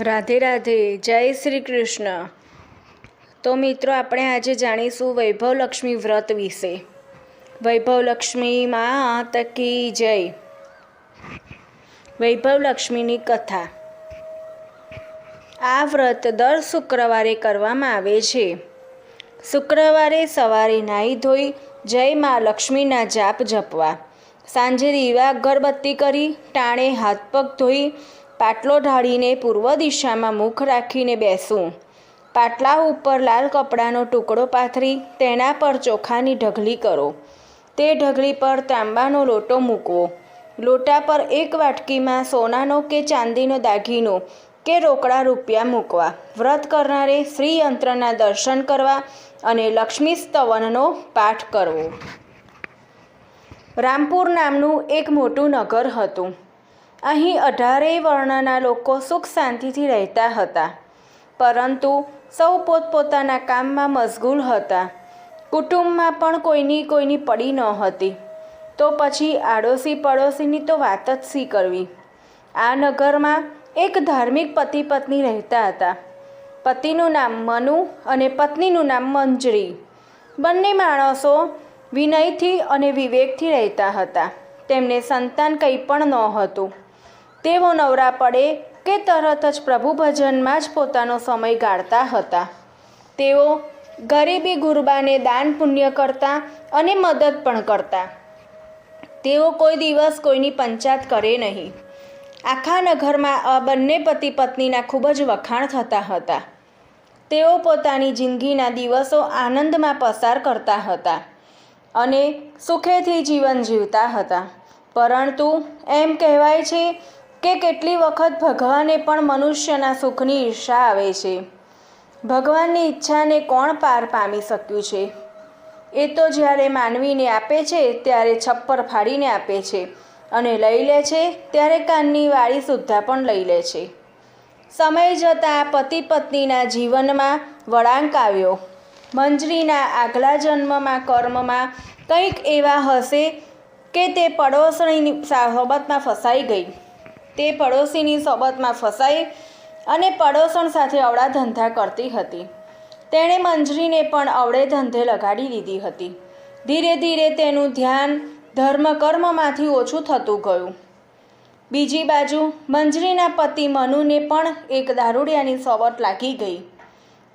રાધે રાધે, જય શ્રી કૃષ્ણ. તો મિત્રો, આપણે આજે જાણીશું વૈભવ લક્ષ્મી વ્રત વિશે. વૈભવ લક્ષ્મી માત કી જય. વૈભવ લક્ષ્મીની કથા. આ વ્રત દર શુક્રવારે કરવામાં આવે છે. શુક્રવારે સવારે નાહી ધોઈ જય મા લક્ષ્મીના જાપ જપવા. સાંજે દીવા અગરબત્તી કરી, ટાણે હાથ પગ ધોઈ પાટલો ઢાળીને પૂર્વ દિશામાં મુખ રાખીને બેસવું પાટલા ઉપર લાલ કપડાનો ટુકડો પાથરી તેના પર ચોખાની ઢગલી કરો. તે ઢગલી પર તાંબાનો લોટો મૂકવો. લોટા પર એક વાટકીમાં સોનાનો કે ચાંદીનો દાગીનો કે રોકડા રૂપિયા મૂકવા. વ્રત કરનારે શ્રીયંત્રના દર્શન કરવા અને લક્ષ્મી સ્તવનનો પાઠ કરવો. રામપુર નામનું એક મોટું નગર હતું. અહીં અઢારેય વર્ણના લોકો સુખ શાંતિથી રહેતા હતા. પરંતુ સૌ પોતપોતાના કામમાં મશગુલ હતા. કુટુંબમાં પણ કોઈની કોઈની પડી ન હતી. તો પછી આડોશી પડોશીની તો વાત જ સી કરવી? આ નગરમાં એક ધાર્મિક પતિ પત્ની રહેતા હતા. પતિનું નામ મનુ અને પત્નીનું નામ મંજરી. બંને માણસો વિનયથી અને વિવેકથી રહેતા હતા. તેમને સંતાન કંઈ પણ નહોતું તેઓ નવરા પડે કે તરત જ પ્રભુ ભજનમાં જ પોતાનો સમય ગાળતા હતા. તેઓ ગરીબી ગુરબાને દાન પુણ્ય કરતા અને મદદ પણ કરતા. તેઓ કોઈ દિવસ કોઈની પંચાત કરે નહીં. આખા નગરમાં આ બંને પતિ પત્નીના ખૂબ જ વખાણ થતા હતા. તેઓ પોતાની જિંદગીના દિવસો આનંદમાં પસાર કરતા હતા અને સુખેથી જીવન જીવતા હતા. પરંતુ એમ કહેવાય છે કે કેટલી વખત ભગવાને પણ મનુષ્યના સુખની ઈર્ષા આવે છે? ભગવાનની ઈચ્છાને કોણ પાર પામી શક્યું છે? એ તો જ્યારે માનવીને આપે છે, ત્યારે છપ્પર ફાડીને આપે છે અને લઈ લે છે, ત્યારે કાનની વાળી સુદ્ધા પણ લઈ લે છે. સમય જતાં પતિ પત્નીના જીવનમાં વળાંક આવ્યો. મંજરીના આગલા જન્મમાં, કર્મમાં કંઈક એવા હશે કે તે પડોશણીની સોબતમાં ફસાઈ ગઈ. તે પડોશીની સોબતમાં ફસાઈ અને પડોશણ સાથે અવળા ધંધા કરતી હતી. તેણે મંજરીને પણ અવળે ધંધે લગાડી દીધી હતી. ધીરે ધીરે તેનું ધ્યાન ધર્મ કર્મમાંથી ઓછું થતું ગયું. બીજી બાજુ, મંજરીના પતિ મનુને પણ એક દારૂડિયાની સોબત લાગી ગઈ.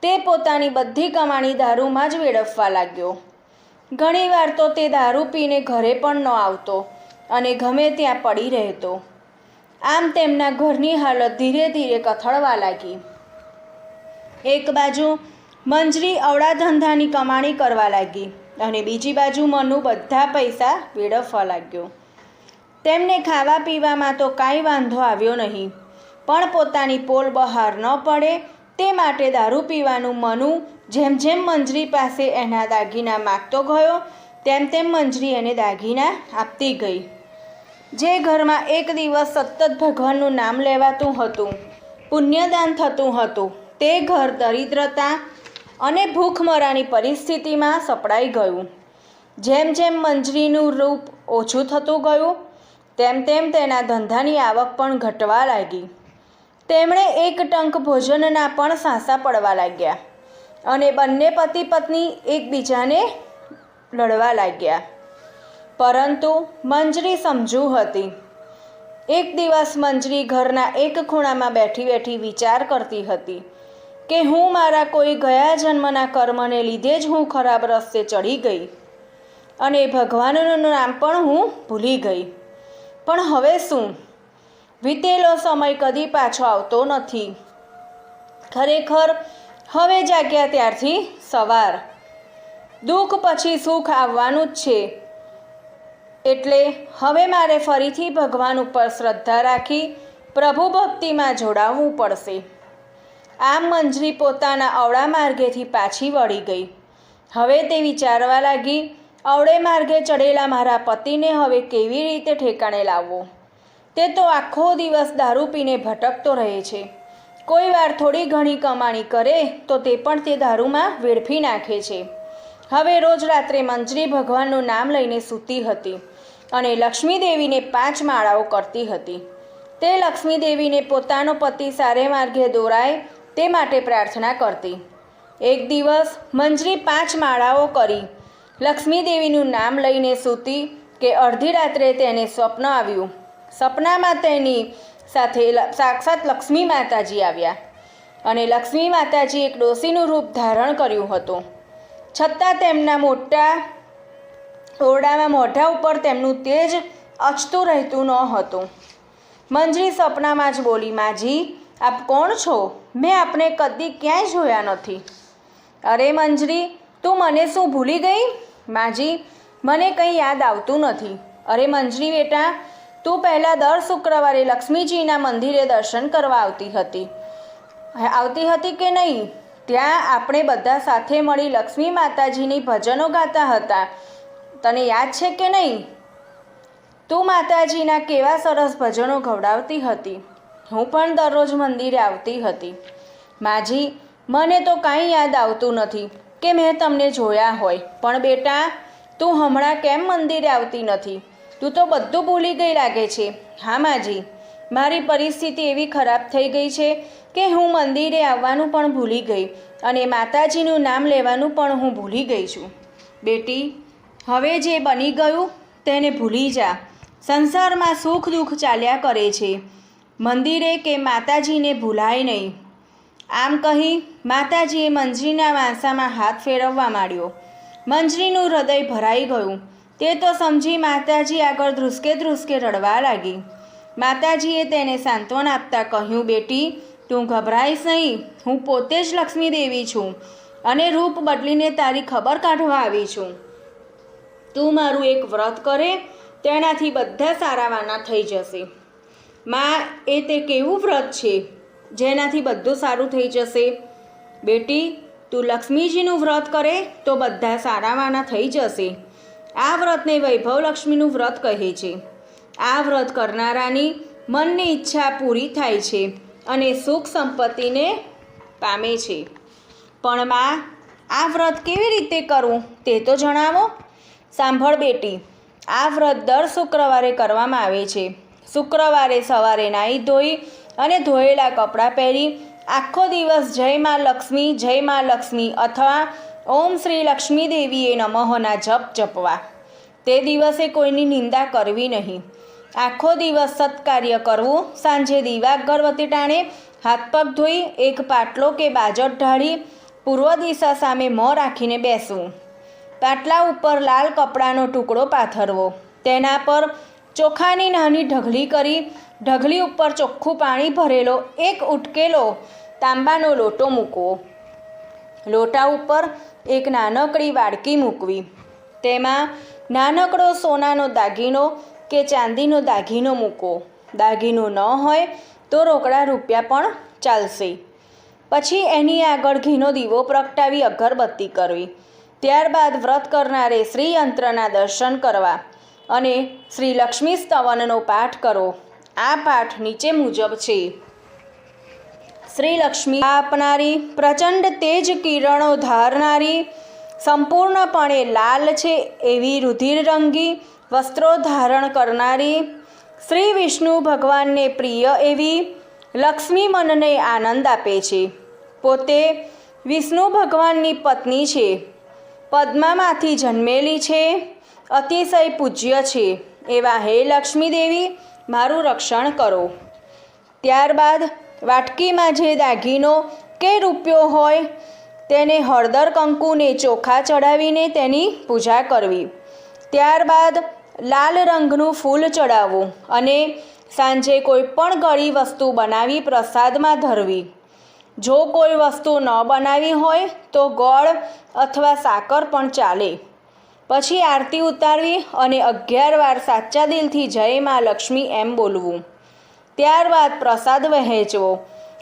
તે પોતાની બધી કમાણી દારૂમાં જ વેડફવા લાગ્યો. ઘણીવાર તો તે દારૂ પીને ઘરે પણ ન આવતો અને ગમે ત્યાં પડી રહેતો. આમ તેમના ઘરની હાલત ધીરે ધીરે કથળવા લાગી. એક બાજુ મંજરી અવળા ધંધાની કમાણી કરવા લાગી અને બીજી બાજુ મનુ બધા પૈસા વેડફવા લાગ્યો. તેમને ખાવા પીવામાં તો કાંઈ વાંધો આવ્યો નહીં, પણ પોતાની પોલ બહાર ન પડે તે માટે દારૂ પીવાનું મનુ જેમ જેમ મંજરી પાસે એના દાગીના માગતો ગયો, તેમ તેમ મંજરી એને દાગીના આપતી ગઈ. જે ઘરમાં એક દિવસ સતત ભગવાનનું નામ લેવાતું હતું, પુણ્યદાન થતું હતું, તે ઘર દરિદ્રતા અને ભૂખમરાની પરિસ્થિતિમાં સપડાઈ ગયું. જેમ જેમ મંજરીનું રૂપ ઓછું થતું ગયું, તેમ તેમ તેના ધંધાની આવક પણ ઘટવા લાગી. તેમણે એક ટંક ભોજનના પણ સાંસા પડવા લાગ્યા અને બંને પતિ પત્ની એકબીજાને લડવા લાગ્યા. પરંતુ મંજરી સમજુ હતી. એક દિવસ મંજરી ઘરના એક ખૂણામાં બેઠી બેઠી વિચાર કરતી હતી કે હું મારા કોઈ ગયા જન્મના કર્મને લીધે જ હું ખરાબ રસ્તે ચડી ગઈ અને ભગવાનનું નામ પણ હું ભૂલી ગઈ. પણ હવે શું? વીતેલો સમય કદી પાછો આવતો નથી. ખરેખર હવે જાગ્યા ત્યારથી સવાર. દુઃખ પછી સુખ આવવાનું જ છે. એટલે હવે મારે ફરીથી ભગવાન ઉપર શ્રદ્ધા રાખી પ્રભુ ભક્તિમાં જોડાવવું પડશે. આમ મંજરી પોતાના અવળા માર્ગેથી પાછી વળી ગઈ. હવે તે વિચારવા લાગી, અવળે માર્ગે ચડેલા મારા પતિને હવે કેવી રીતે ઠેકાણે લાવવો? તે તો આખો દિવસ દારૂ પીને ભટકતો રહે છે. કોઈ વાર થોડી ઘણી કમાણી કરે તો તે પણ તે દારૂમાં વેડફી નાખે છે. હવે રોજ રાત્રે મંજરી ભગવાનનું નામ લઈને સૂતી હતી અને લક્ષ્મીદેવીને પાંચ માળાઓ કરતી હતી. તે લક્ષ્મીદેવીને પોતાનો પતિ સારે માર્ગે દોરાય તે માટે પ્રાર્થના કરતી. એક દિવસ મંજરી પાંચ માળાઓ કરી લક્ષ્મીદેવીનું નામ લઈને સૂતી કે અડધી રાત્રે તેને સ્વપ્ન આવ્યું. સપનામાં તેની સાથે સાક્ષાત લક્ષ્મી માતાજી આવ્યા અને લક્ષ્મી માતાજી એક ડોસીનું રૂપ ધારણ કર્યું હતું. છતાં તેમના મોટા ઓરડામાં મોઢા ઉપર તેમનું તેજ અચતું રહેતું ન હતું. મંજરી સપનામાં જ બોલી, માજી, આપ કોણ છો? મેં આપને કદી ક્યાંય જોયા નથી. અરે મંજરી, તું મને શું ભૂલી ગઈ? માજી, મને કંઈ યાદ આવતું નથી. અરે મંજરી બેટા, તું પહેલાં દર શુક્રવારે લક્ષ્મીજીના મંદિરે દર્શન કરવા આવતી હતી. આવતી હતી કે નહીં? ત્યાં આપણે બધા સાથે મળી લક્ષ્મી માતાજીની ભજનો ગાતા હતા. તને યાદ છે કે નહીં? તું માતાજીના કેવા સરસ ભજનો ગવડાવતી હતી? હું પણ દરરોજ મંદિરે આવતી હતી. માજી, મને તો કાંઈ યાદ આવતું નથી કે મેં તમને જોયા હોય. પણ બેટા, તું હમણાં કેમ મંદિરે આવતી નથી? તું તો બધું ભૂલી ગઈ લાગે છે. હા માજી. મારી પરિસ્થિતિ એવી ખરાબ થઈ ગઈ છે કે હું મંદિરે આવવાનું પણ ભૂલી ગઈ અને માતાજીનું નામ લેવાનું પણ હું ભૂલી ગઈ છું. બેટી, હવે જે બની ગયું તેને ભૂલી જા. સંસારમાં સુખ દુઃખ ચાલ્યા કરે છે. મંદિરે કે માતાજીને ભૂલાય નહીં. આમ કહી માતાજીએ મંજરીના વાંસામાં હાથ ફેરવવા માંડ્યો. મંજરીનું હૃદય ભરાઈ ગયું. તે તો સમજી માતાજી આગળ ધ્રુસકે ધ્રુસકે રડવા લાગી. માતાજીએ તેને સાંત્વન આપતા કહ્યું, બેટી, તું ગભરાઈશ નહીં. હું પોતે જ લક્ષ્મી દેવી છું અને રૂપ બદલીને તારી ખબર કાઢવા આવી છું. તું મારું એક વ્રત કરે, તેનાથી બધા સારાવાના થઈ જશે. માં, એ તે કેવું વ્રત છે? જેનાથી બધું સારું થઈ જશે? બેટી, તું લક્ષ્મીજીનું વ્રત કરે, તો બધા સારાવાના થઈ જશે. આ વ્રતને વૈભવ લક્ષ્મીનું વ્રત કહે છે. આ વ્રત કરનારાની મનની ઈચ્છા પૂરી થાય છે અને સુખ સંપત્તિને પામે છે. પણ માં, આ વ્રત કેવી રીતે કરવું તે તો જણાવો. સાંભળ બેટી, આ વ્રત દર શુક્રવારે કરવામાં આવે છે. શુક્રવારે સવારે નાહી ધોઈ અને ધોયેલા કપડાં પહેરી આખો દિવસ જય મા લક્ષ્મી, જય મા લક્ષ્મી અથવા ઓમ શ્રી લક્ષ્મી દેવીએ નમઃના જપ જપવા. તે દિવસે કોઈની નિંદા કરવી નહીં. આખો દિવસ સત્કાર્ય કરવું. સાંજે દીવા અગરબત્તી ટાણે હાથ પગ ધોઈ એક પાટલો કે બાજટ ઢાળી પૂર્વ દિશા સામે મોં રાખીને બેસવું. પાટલા ઉપર લાલ કપડાનો ટુકડો પાથરવો. તેના પર ચોખાની નાની ઢગલી કરી ઢગલી ઉપર ચોખ્ખું પાણી ભરેલો એક ઉટકેલો તાંબાનો લોટો મૂકવો. લોટા ઉપર એક નાનકડી વાડકી મૂકવી. તેમાં નાનકડો સોનાનો દાગીનો કે ચાંદીનો દાગીનો મૂકો. દાગીનો ન હોય તો રોકડા રૂપિયા પણ ચાલશે. પછી એની આગળ ઘીનો દીવો પ્રગટાવી અગરબત્તી કરવી. ત્યારબાદ વ્રત કરનારે શ્રી યંત્રના દર્શન કરવા અને શ્રી લક્ષ્મી સ્તવનનો પાઠ કરો. આ પાઠ નીચે મુજબ છે. શ્રી લક્ષ્મી આપનારી પ્રચંડ તેજ કિરણો ધારનારી, સંપૂર્ણપણે લાલ છે એવી રુધિરરંગી વસ્ત્રો ધારણ કરનારી શ્રી વિષ્ણુ ભગવાનને પ્રિય એવી લક્ષ્મી મનને આનંદ આપે છે. પોતે વિષ્ણુ ભગવાનની પત્ની છે. પદ્મામાંથી જન્મેલી છે. અતિશય પૂજ્ય છે. એવા હે લક્ષ્મી દેવી, મારું રક્ષણ કરો. ત્યારબાદ વાટકીમાં જે દાગીનો કે રૂપિયો હોય, તેને હળદર કંકુને ચોખા ચડાવીને તેની પૂજા કરવી. ત્યારબાદ લાલ રંગનું ફૂલ ચડાવવું અને સાંજે કોઈ પણ ગળી વસ્તુ બનાવી પ્રસાદમાં ધરવી. જો કોઈ વસ્તુ ન બનાવી હોય તો ગોળ અથવા સાકર પણ ચાલે. પછી આરતી ઉતારવી અને અગિયાર વાર સાચા દિલથી જય મા લક્ષ્મી એમ બોલવું. ત્યારબાદ પ્રસાદ વહેંચવો.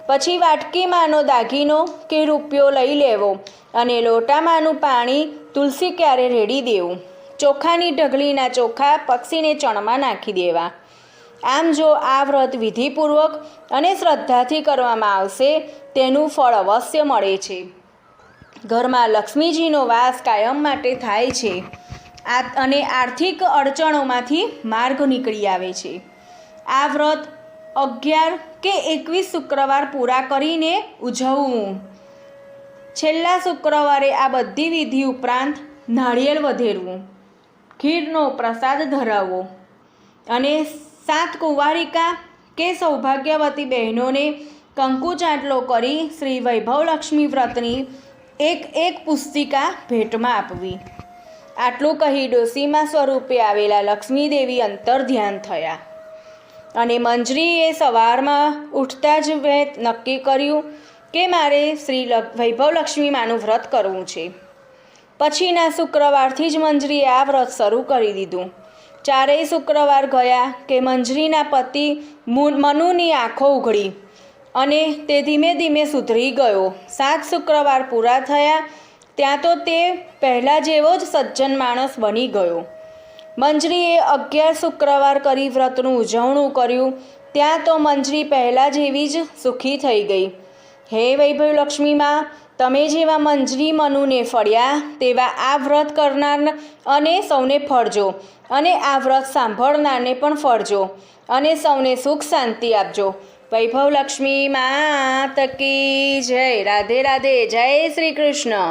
પછી વાટકીમાંનો દાગીનો કે રૂપિયો લઈ લેવો અને લોટામાંનું પાણી તુલસી ક્યારે રેડી દેવું. ચોખાની ઢગલીના ચોખા પક્ષીને ચણમાં નાખી દેવા. આમ જો આ વ્રત વિધિપૂર્વક અને શ્રદ્ધાથી કરવામાં આવશે, તેનું ફળ અવશ્ય મળે છે. ઘરમાં લક્ષ્મીજીનો વાસ કાયમ માટે થાય છે. આ અને આર્થિક અડચણોમાંથી માર્ગ નીકળી આવે છે. આ વ્રત અગિયાર કે એકવીસ શુક્રવાર પૂરા કરીને ઉજવવું. છેલ્લા શુક્રવારે આ બધી વિધિ ઉપરાંત નાળિયેર વધેરવું. ખીરનો પ્રસાદ ધરાવવો અને સાત કુંવારિકા કે સૌભાગ્યવતી બહેનોને કંકુ ચાંટલો કરી શ્રી વૈભવલક્ષ્મી વ્રતની એક એક પુસ્તિકા ભેટમાં આપવી. આટલું કહી ડોસીમાં સ્વરૂપે આવેલા લક્ષ્મીદેવી અંતર ધ્યાન થયા. અને મંજરીએ સવારમાં ઉઠતા જ વેત નક્કી કર્યું કે મારે શ્રી વૈભવલક્ષ્મી માનું વ્રત કરવું છે. પછીના શુક્રવારથી જ મંજરીએ આ વ્રત શરૂ કરી દીધું. ચારેય શુક્રવાર ગયા કે મંજરીના પતિ મનુની આંખો ઉઘડી અને તે ધીમે ધીમે સુધરી ગયો. સાત શુક્રવાર પૂરા થયા, ત્યાં તો તે પહેલાં જેવો જ સજ્જન માણસ બની ગયો. મંજરીએ અગિયાર શુક્રવાર કરી વ્રતનું ઉજવણું કર્યું, ત્યાં તો મંજરી પહેલાં જેવી જ સુખી થઈ ગઈ. હે વૈભવ લક્ષ્મીમાં તમે જેવા મંજરી મનુને ફળ્યા, તેવા આ વ્રત કરનાર અને સૌને ફળજો અને આ વ્રત સાંભળનારને પણ ફળજો અને સૌને સુખ શાંતિ આપજો. વૈભવ લક્ષ્મી માત કી જય. રાધે રાધે. જય શ્રી કૃષ્ણ.